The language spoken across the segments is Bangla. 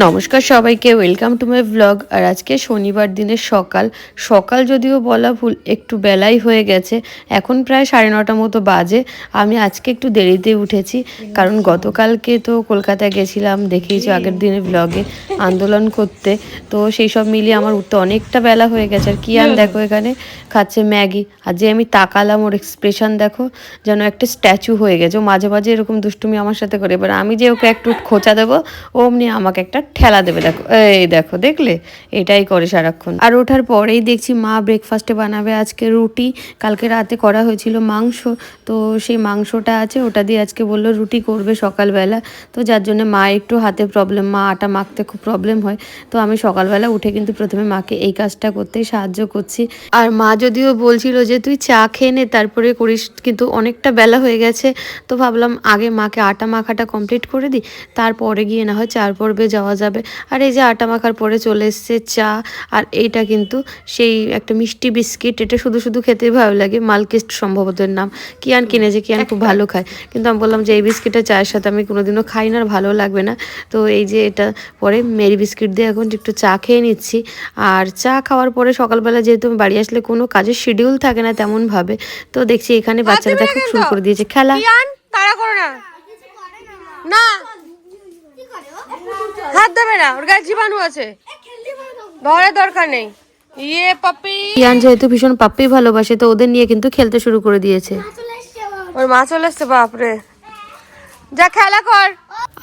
নমস্কার সবাইকে ওয়েলকাম টু মাই ব্লগ আর আজকে শনিবার দিনের সকাল। সকাল যদিও বলা ভুল একটু বেলাই হয়ে গেছে। এখন প্রায় সাড়ে নটা মতো বাজে। আমি আজকে একটু দেরিতে উঠেছি কারণ গতকালকে তো কলকাতায় গেছিলাম দেখিয়েছি আগের দিনের ব্লগে আন্দোলন করতে। তো সেই সব মিলিয়ে আমার উঠতে অনেকটা বেলা হয়ে গেছে। আর কিয়ান দেখো এখানে খাচ্ছে ম্যাগি। আর যে আমি তাকালাম ওর এক্সপ্রেশন দেখো যেন একটা স্ট্যাচু হয়ে গেছে। ও মাঝে মাঝে এরকম দুষ্টুমি আমার সাথে করে। এবার আমি যে ওকে একটু খোঁচা দেবো ও অমনি আমাকে একটা ঠেলা দেবে, দেখো। এই দেখো, দেখলে? এটাই করে সারাক্ষণ। আর ওঠার পরেই দেখছি মা ব্রেকফাস্টে বানাবে আজকে রুটি। কালকে রাতে করা হয়েছিল মাংস। তো সেই মাংসটা আছে, ওটা দিয়ে আজকে বলল রুটি করবে সকালবেলা। তো যার জন্য মা একটু হাতে প্রবলেম মা আটা মাখতে খুব প্রবলেম হয়। তো আমি সকালবেলা উঠে কিন্তু প্রথমে মাকে এই কাজটা করতে সাহায্য করছি। আর মা যদিও বলছিল যে, তুই চা খেয়ে নে, তারপরে করিস। কিন্তু অনেকটা বেলা হয়ে গেছে। তো ভাবলাম আগে মাকে আটা মাখাটা কমপ্লিট করে দিই। তারপরে গিয়ে না হয় চার পর্বে যাওয়া যাবে। আর এই যে আটা মাখার পরে চলে এসছে চা আর এইটা কিন্তু সেই একটা মিষ্টি বিস্কিট এটা শুধু শুধু খেতে ভালো লাগে মালকিস্ট সম্ভবত এর নাম। কিয়ান কিনেছে কিয়ান খুব ভালো খায়। কিন্তু আমি বললাম যে এই বিস্কিটটা চায়ের সাথে আমি কোনোদিনও খাই না আর ভালো লাগবে না। তো এই যে এটা পরে মেরি বিস্কিট দিয়ে এখন একটু চা খেয়ে নিচ্ছি। আর চা খাওয়ার পরে সকালবেলা যেহেতু আমি বাড়ি আসলে কোনো কাজের শিডিউল থাকে না তেমনভাবে তো দেখছি এখানে বাচ্চারা খুব শুরু করে দিয়েছে খেলা। তাড়া করো না। না হাত দেবে না ওর গায়ে জীবাণু আছে। ধরার দরকার নেই। ইয়ে পাপি। কিয়ান যেহেতু ভীষণ পাপ্পি ভালোবাসে তো ওদের নিয়ে কিন্তু খেলতে শুরু করে দিয়েছে। ওর মা চলে এসছে বাপরে। যা খেলা কর।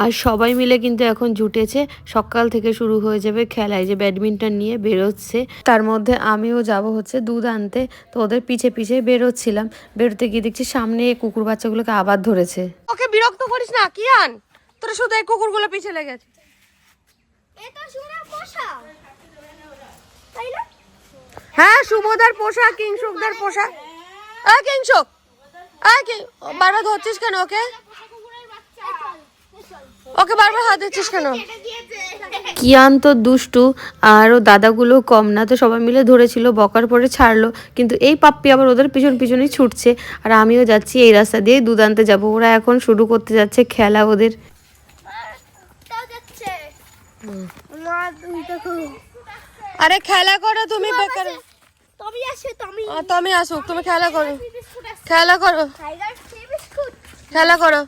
আর সবাই মিলে কিন্তু এখন জুটেছে। সকাল থেকে শুরু হয়ে যাবে খেলায় যে ব্যাডমিন্টন নিয়ে বেরোচ্ছে। তার মধ্যে আমিও যাব হচ্ছে দুধ আনতে। তো ওদের পিছে পিছে বেরোচ্ছিলাম। বেরোতে গিয়ে দেখছি সামনে কুকুর বাচ্চাগুলোকে আবার ধরেছে। ওকে বিরক্ত করিস না কি আন তোরা শুধু এই কুকুরগুলো পিছে লেগেছে এটা শুনে পোষা। তাই না? হ্যাঁ শুভদার পোশাক কিংশুকদার পোশাক আ কিংশুক আ কি বারবার ধরছিস কেন ওকে? ওকে বারবার হাত দিচ্ছিস কেন? কিয়ান তো দুষ্টু আর ও দাদাগুলো কম না তো সবাই মিলে ধরেছিল বকার পরে ছাড়লো। কিন্তু এই পাপ্পি আবার ওদের পিছন পিছনেই ছুটছে আর আমিও যাচ্ছি এই রাস্তা দিয়ে দুদান্তে যাব। ওরা এখন শুরু করতে যাচ্ছে খেলা ওদের তাও যাচ্ছে না তুমি দেখো আরে খেলা করো তুমি বেকার। তুমি আসুক তুমি খেলা করো। খেলা করো। খেলা করো।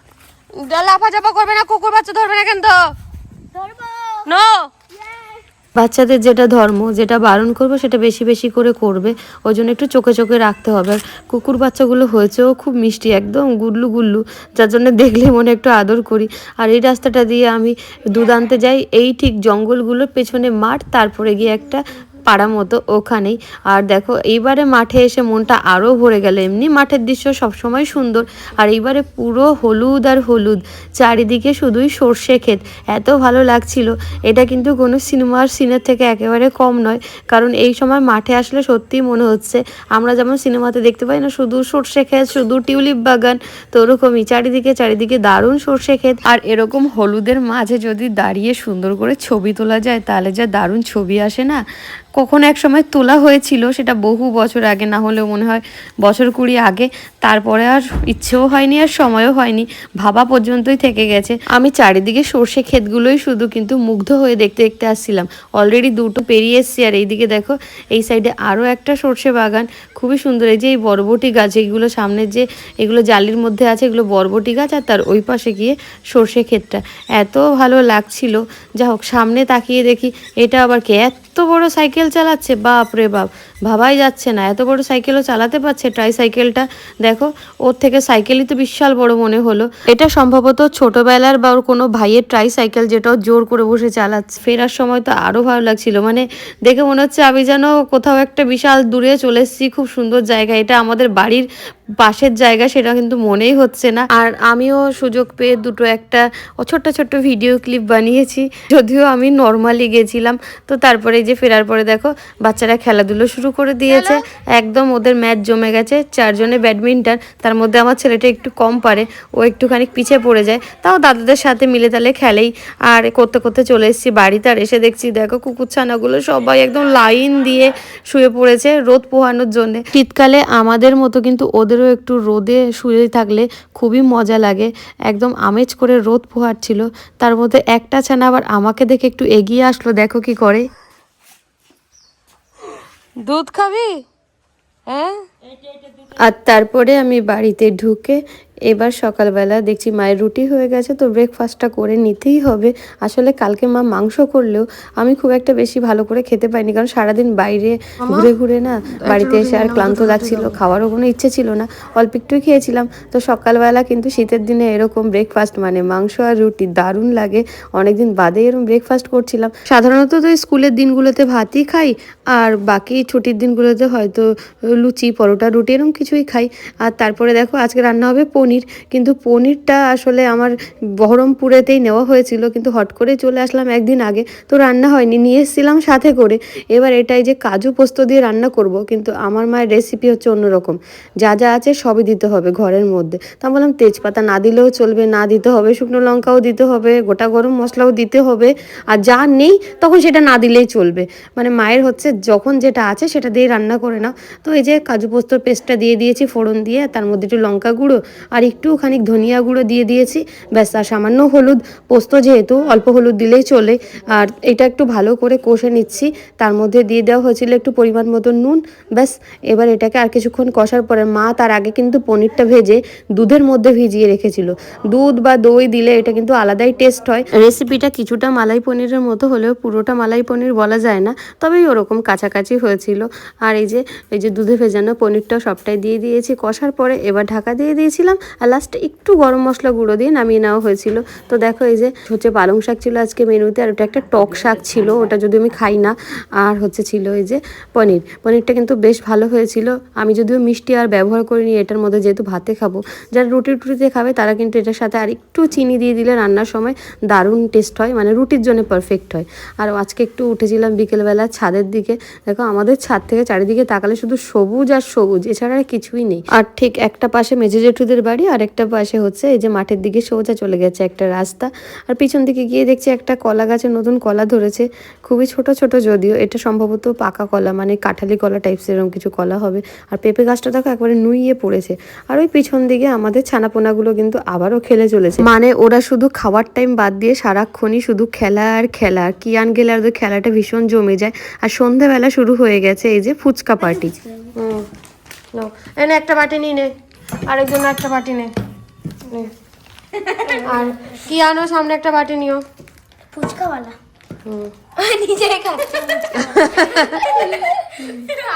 লাফা চাপা করবে না কুকুর বাচ্চা ধরবে না কিন্তু। নো বাচ্চাদের যেটা ধর্ম, যেটা বারণ করব সেটা বেশি বেশি করে করবে। ওই জন্য একটু চোখে চোখে রাখতে হবে। আর কুকুর বাচ্চাগুলো হয়েছেও খুব মিষ্টি, একদম গুল্লু গুল্লু। যার জন্য দেখলে মনে একটু আদর করি। আর এই রাস্তাটা দিয়ে আমি দুদান্তে যাই, এই ঠিক জঙ্গলগুলোর পেছনে মাঠ, তারপরে গিয়ে একটা পাড়া মতো ওখানেই। আর দেখো, এইবারে মাঠে এসে মনটা আরও ভরে গেল। এমনি মাঠের দৃশ্য সবসময় সুন্দর। আর এইবারে পুরো হলুদ আর হলুদ। চারিদিকে শুধুই সর্ষে ক্ষেত। এত ভালো লাগছিল। এটা কিন্তু কোনো সিনেমার সিনের থেকে একেবারে কম নয়। কারণ এই সময় মাঠে আসলে সত্যিই মনে হচ্ছে, আমরা যেমন সিনেমাতে দেখতে পাই না, শুধু সর্ষে ক্ষেত, শুধু টিউলিপ বাগান তো ওরকমই চারিদিকে চারিদিকে দারুণ সর্ষে ক্ষেত। আর এরকম হলুদের মাঝে যদি দাঁড়িয়ে সুন্দর করে ছবি তোলা যায়, তাহলে যা দারুণ ছবি আসে না? কখনো এক সময় তোলা হয়েছিল, সেটা বহু বছর আগে, না হলেও মনে হয় বছর কুড়ি আগে। তারপরে আর ইচ্ছেও হয়নি আর সময়ও হয়নি। ভাবা পর্যন্তই থেকে গেছে। আমি চারিদিকে সর্ষে ক্ষেতগুলোই শুধু কিন্তু মুগ্ধ হয়ে দেখতে দেখতে আসছিলাম। অলরেডি দুটো পেরিয়ে এসছি, আর এইদিকে দেখো, এই সাইডে আরও একটা সর্ষে বাগান। খুবই সুন্দর, এই যে এই বরবটি গাছ, এইগুলো সামনের যে এগুলো জালির মধ্যে আছে, এগুলো বরবটি গাছ, আর তার ওই পাশে গিয়ে সর্ষে ক্ষেতটা। এত ভালো লাগছিল। যা হোক, সামনে তাকিয়ে দেখি, এটা আবার কে? এত বড় সাইকেল চালাচ্ছে, বাপ রে বাপ। ভাবাই যাচ্ছে না, এত বড় সাইকেলও চালাতে পারছে ট্রাই সাইকেলটা দেখো, ওর থেকে সাইকেলই তো বিশাল বড় মনে হলো। এটা সম্ভবত ছোটবেলার বা ওর কোনো ভাইয়ের ট্রাই সাইকেল যেটাও জোর করে বসে চালাচ্ছে। ফেরার সময় তো আরও ভালো লাগছিল। মানে দেখে মনে হচ্ছে আমি যেন কোথাও একটা বিশাল দূরে চলে এসেছি, খুব সুন্দর জায়গা। এটা আমাদের বাড়ির পাশের জায়গা সেটা কিন্তু মনেই হচ্ছে না। আর আমিও সুযোগ পেয়ে দুটো একটা ছোট্ট ছোট্ট ভিডিও ক্লিপ বানিয়েছি যদিও আমি নর্মালি গেছিলাম। তো তারপরে এই যে ফেরার পরে দেখো বাচ্চারা খেলাধুলো শুরু করে দিয়েছে। একদম ওদের ম্যাচ জমে গেছে চারজনে ব্যাডমিন্টন তার মধ্যে আমার ছেলেটা একটু কম পারে ও একটুখানি পিছিয়ে পড়ে যায়। তাও দাদাদের সাথে মিলে তালে খেলেই। আর করতে করতে চলে এসেছি বাড়িতে আর এসে দেখছি দেখো কুকুর ছানাগুলো সবাই একদম লাইন দিয়ে শুয়ে পড়েছে রোদ পোহানোর জন্য। শীতকালে আমাদের মতো কিন্তু ওদের আমাদেরও একটু রোদে শুয়ে থাকলে খুবই মজা লাগে। একদম আমেজ করে রোদ ছিল তার মধ্যে একটা ছানা আবার আমাকে দেখে একটু এগিয়ে আসলো, দেখো কি করে। দুধ খাবি? হ্যাঁ? আর তারপরে আমি বাড়িতে ঢুকে এবার সকালবেলা দেখছি মায়ের রুটি হয়ে গেছে তো ব্রেকফাস্টটা করে নিতেই হবে। আসলে কালকে মা মাংস করলেও আমি খুব একটা বেশি ভালো করে খেতে পাইনি কারণ সারাদিন বাইরে ঘুরে ঘুরে না বাড়িতে এসে আর ক্লান্ত লাগছিল খাওয়ারও কোনো ইচ্ছে ছিল না অল্প একটুই খেয়েছিলাম। তো সকালবেলা কিন্তু শীতের দিনে এরকম ব্রেকফাস্ট মানে মাংস আর রুটি দারুণ লাগে অনেকদিন বাদে এরকম ব্রেকফাস্ট করছিলাম। সাধারণত তো স্কুলের দিনগুলোতে ভাতই খাই আর বাকি ছুটির দিনগুলোতে হয়তো লুচি পরোটা রুটি এরকম কিছুই খাই। আর তারপরে দেখো আজকে রান্না হবে পনির। কিন্তু পনিরটা আসলে আমার বহরমপুরেতেই নেওয়া হয়েছিল। কিন্তু হট করে চলে আসলাম একদিন আগে। তো রান্না হয়নি, নিয়ে এসেছিলাম সাথে করে। এবার এটাই যে কাজু পোস্ত দিয়ে রান্না করব, কিন্তু আমার মায়ের রেসিপি হচ্ছে অন্যরকম। যা যা আছে সবই দিতে হবে ঘরের মধ্যে। তা বললাম, তেজপাতা না দিলেও চলবে, না দিতে হবে, শুকনো লঙ্কাও দিতে হবে, গোটা গরম মশলাও দিতে হবে। আর যা নেই, তখন সেটা না দিলেই চলবে। মানে মায়ের হচ্ছে যখন যেটা আছে সেটা দিয়ে রান্না করে না তো এই যে কাজু পোস্তর পেস্টটা দিয়ে দিয়েছি, ফোড়ন দিয়ে তার মধ্যে একটু লঙ্কা গুঁড়ো, আর একটু খানিক ধনিয়া গুঁড়ো দিয়ে দিয়েছি। ব্যাস, আর সামান্য হলুদ, পোস্ত যেহেতু অল্প হলুদ দিলেই চলে। আর এটা একটু ভালো করে কষে নিচ্ছি। তার মধ্যে দিয়ে দেওয়া হয়েছিল একটু পরিমাণ মতো নুন। ব্যাস, এবার এটাকে আর কিছুক্ষণ কষার পরে মা তার আগে কিন্তু পনিরটা ভেজে দুধের মধ্যে ভিজিয়ে রেখেছিল। দুধ বা দই দিলে এটা কিন্তু আলাদাই টেস্ট হয়। রেসিপিটা কিছুটা মালাই পনিরের মতো হলেও পুরোটা মালাই পনির বলা যায় না তবে ওরকম কাছাকাছি হয়েছিল। আর এই যে এই যে দুধে ভেজানো পনিরটা সবটাই দিয়ে দিয়েছি। কষার পরে এবার ঢাকা দিয়ে দিয়েছিলাম। আর লাস্টে একটু গরম মশলা গুঁড়ো দিয়ে নামিয়ে নেওয়া হয়েছিল। তো দেখো এই যে হচ্ছে পালং শাক ছিল আজকে মেনুতে, আর ওটা একটা টক শাক ছিল, ওটা যদি আমি খাই না। আর হচ্ছে ছিল এই যে পনির। পনিরটা কিন্তু বেশ ভালো হয়েছিল। আমি যদিও মিষ্টি আর ব্যবহার করিনি, এটার মধ্যে যেহেতু ভাতে খাব। যারা রুটি টুটিতে খাবে, তারা কিন্তু এটার সাথে আর একটু চিনি দিয়ে দিলে রান্নার সময় দারুণ টেস্ট হয় মানে রুটির জন্য পারফেক্ট হয়। আর আজকে একটু উঠেছিলাম বিকেলবেলা ছাদের দিকে। দেখো আমাদের ছাদ থেকে চারিদিকে তাকালে শুধু সবুজ আর সবুজ এছাড়া আর কিছুই নেই। আর ঠিক একটা পাশে মেজে জেঠুদের বাড়ি আর একটা পাশে হচ্ছে এই যে মাঠের দিকে সোজা চলে গেছে একটা রাস্তা। আর পিছন দিকে গিয়ে দেখছি একটা কলা গাছে নতুন কলা ধরেছে। খুবই ছোট ছোট যদিও এটা সম্ভবত পাকা কলা মানে কাঁঠালি কলা টাইপস এরকম কিছু কলা হবে। আর পেঁপে গাছটা দেখো একবারে নুইয়ে পড়েছে। আর ওই পিছন দিকে আমাদের ছানাপোনাগুলো কিন্তু আবারও খেলে চলেছে। মানে ওরা শুধু খাওয়ার টাইম বাদ দিয়ে সারাক্ষণই শুধু খেলা আর খেলা। কিয়ান গেলে আর ওদের খেলাটা ভীষণ জমে যায়। আর সন্ধ্যাবেলা শুরু হয়ে গেছে এই যে ফুচকা পার্টি নাও। এনে একটা বাটি নিয়ে নে। আরেকজন একটা বাটি নে। নে। আর কি আনো সামনে একটা বাটি নিও। ফুচকাওয়ালা। হুম। নিজেই খাচ্ছে।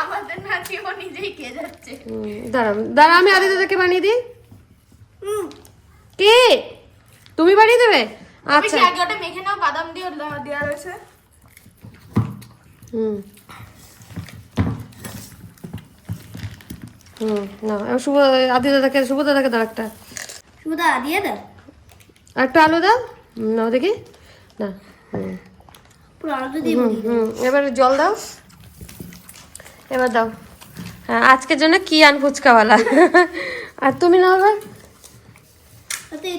আমাদের নাকি ও নিজেই কে যাচ্ছে। দাঁড়া দাঁড়া আমি আদি দাদাকে বানিয়ে দিই। কে? তুমি বানিয়ে দেবে? আচ্ছা। আগে ওটা মেখে নাও বাদাম দিয়ে দেওয়া রয়েছে হুম। হুম না এবার শুভ আদি দাদাকে শুভ দাদাকে দাও একটা। সুদা দিয়ে দাও। আর একটা আলু দাও। না দেখি। না পুরো আলু দিয়ে হুম, এবার জল দাও। এবার দাও। হ্যাঁ আজকের জন্য কি আন ফুচকাওয়ালা? আর তুমি না এবার তো এটা আমি তো আমার জন্যই তো বানাচ্ছি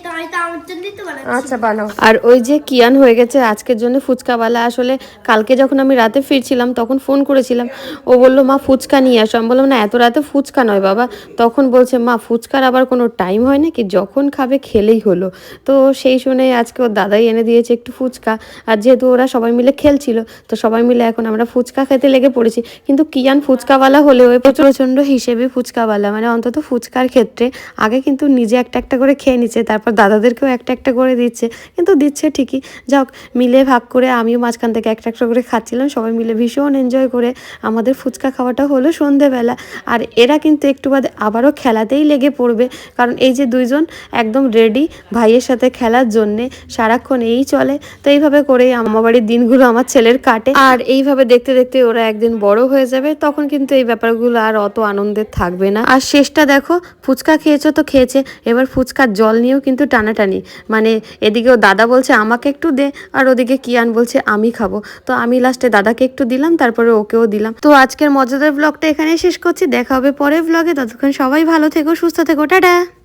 আচ্ছা বানাও। আর ওই যে কিয়ান হয়ে গেছে আজকের জন্য ফুচকাওয়ালা আসলে কালকে যখন আমি রাতে ফিরছিলাম তখন ফোন করেছিলাম। ও বলল মা ফুচকা নিয়ে আসো। আমি বললাম না এত রাতে ফুচকা নয় বাবা। তখন বলছে মা ফুচকার আবার কোনো টাইম হয় নাকি? যখন খাবে খেলেই হলো। তো সেই শুনে আজকে ওর দাদাই এনে দিয়েছে একটু ফুচকা। আর যেহেতু ওরা সবাই মিলে খেলছিল তো সবাই মিলে এখন আমরা ফুচকা খেতে লেগে পড়েছি। কিন্তু কিয়ান ফুচকাওয়ালা হলেও ওই প্রচণ্ড হিসেবে ফুচকাওয়ালা। মানে অন্তত ফুচকার ক্ষেত্রে আগে কিন্তু নিজে একটা একটা করে খেয়ে নিচ্ছে তারপর দাদাদেরকেও একটা একটা করে দিচ্ছে। কিন্তু দিচ্ছে ঠিকই। যাক, মিলে ভাগ করে আমিও মাঝখান থেকে একটা একটা করে খাচ্ছিলাম। সবাই মিলে ভীষণ এনজয় করে আমাদের ফুচকা খাওয়াটা হলো সন্ধেবেলা। আর এরা কিন্তু একটু বাদে আবারও খেলাতেই লেগে পড়বে। কারণ এই যে দুইজন একদম রেডি ভাইয়ের সাথে খেলার জন্যে সারাক্ষণ এই চলে। তো এইভাবে করেই আমার বাড়ির দিনগুলো আমার ছেলের কাটে। আর এইভাবে দেখতে দেখতে ওরা একদিন বড় হয়ে যাবে। তখন কিন্তু এই ব্যাপারগুলো আর অত আনন্দের থাকবে না। আর শেষটা দেখো, ফুচকা খেয়েছো তো খেয়েছে। এবার ফুচকার জল নিয়েও কিন্তু টানাটানি। মানে এদিকেও দাদা বলছে, আমাকে একটু দে। আর ওদিকে কিয়ান বলছে, আমি খাব। তো আমি লাস্টে দাদাকে একটু দিলাম, তারপরে ওকেও দিলাম। তো আজকের মজাদার ব্লগটা এখানে শেষ করছি। দেখা হবে পরের ব্লগে ততক্ষণ সবাই ভালো থেকো, সুস্থ থেকো। টাটা!